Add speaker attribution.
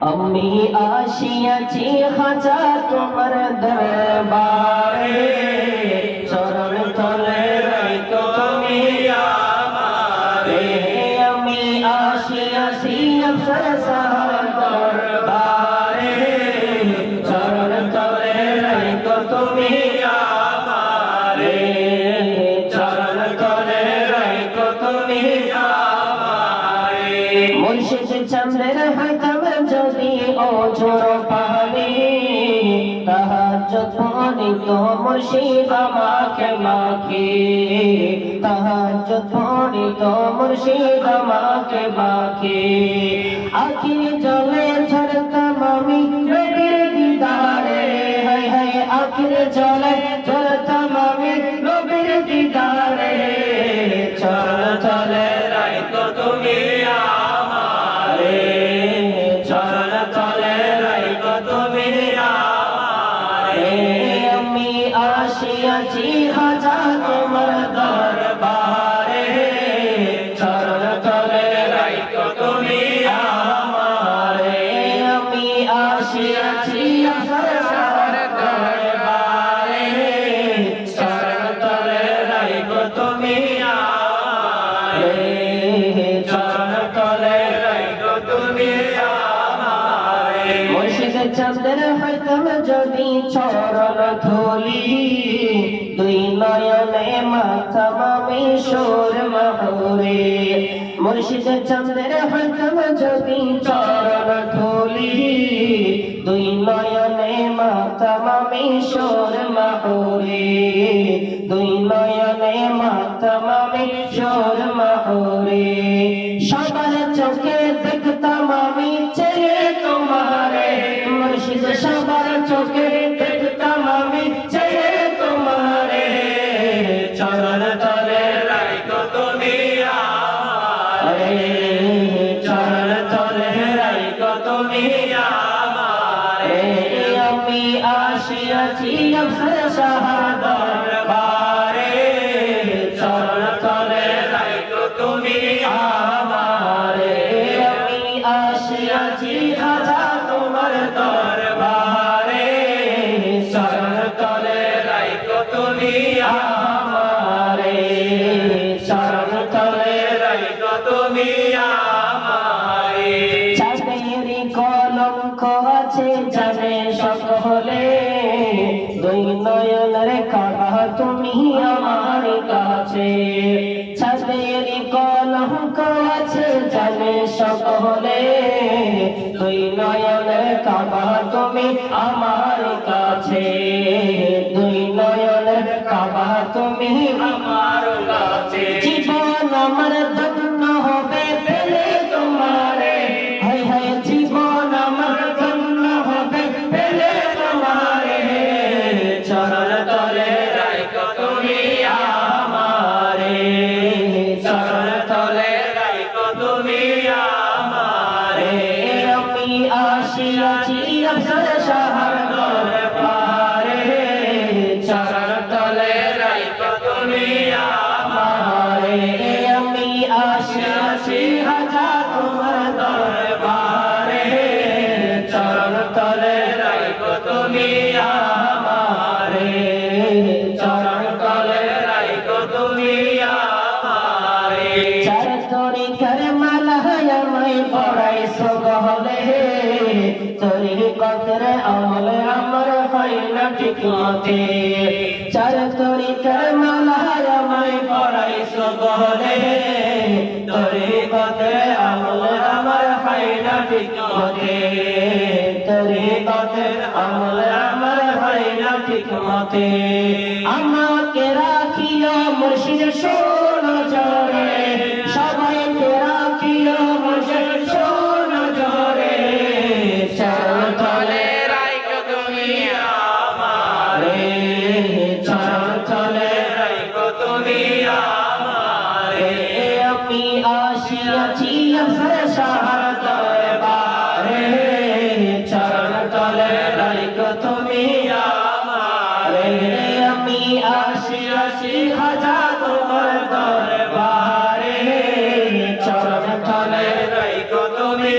Speaker 1: আমি আসিয়াছি খাজা তোমার দরবারে। চরণ তলে রাইতো তুমি আমারে। আমি আসিয়াছি আফসর সাহার দরবারে। চরণ তলে রাইতো তুমি চন্দ্রের হইতাম যদি ছোট পাহাড়ি তাহাজ্জুদ পড়িত মুর্শিদ জলে ঝরতাম আমি নবীর দিদারে। হাই হাই আখির জলে চন্দ্র হইতাম যদি চরণ ধুলি, দুই নয়নে মাথা মামি সোর মহুরে। মুর্শিদ চন্দ্র হইতাম যদি চরণ ধুলি দুই নয়নে মাথা মামি সোর মহুরে দুই নয়নে মাথা মামি সোর মহুরে সবার চোখে দেখতাম আমি ছেড়ে তোমারে। মুর্শিদ সবার চোখে দেখতাম আমি ছেড়ে তোমারে। চরণ তলে রাইতো তুমি আমারে চরণ তলে রাইতো তুমি আমারে আমি আসিয়াছি অবসর শাহাদার বারে। চরণ তলে রাইতো তুমি আমারে। আমি আসিয়াছি খাজা তোমার দরবারে। চরণ তলে রাইতো তুমি কাছে ছাদের কলঙ্ক আছে জানে সকলে তুই নয়নের কাবা তুমি আমার কাছে। দুই নয়নের কাবা তুমি আমার কাছে। জীবন আমার চরণ তলে রাইকো তুমি আমারে। চরণ তোরি কতরে আমলে আমার হয় না ঠিক চার তোরি কর মালা আমায় পড়াই সগহলে তোরি কতরে আমলে আমার হয় না ঠিক মতে। তোরি কতরে আমলে আমার হয় না ঠিক আমাকে রাখিও মুর্শিদ শোনো জরে। সবাইকে আমি আসি আসি হাজার তোমার দরবারে। চরণ তলে রই তুমি।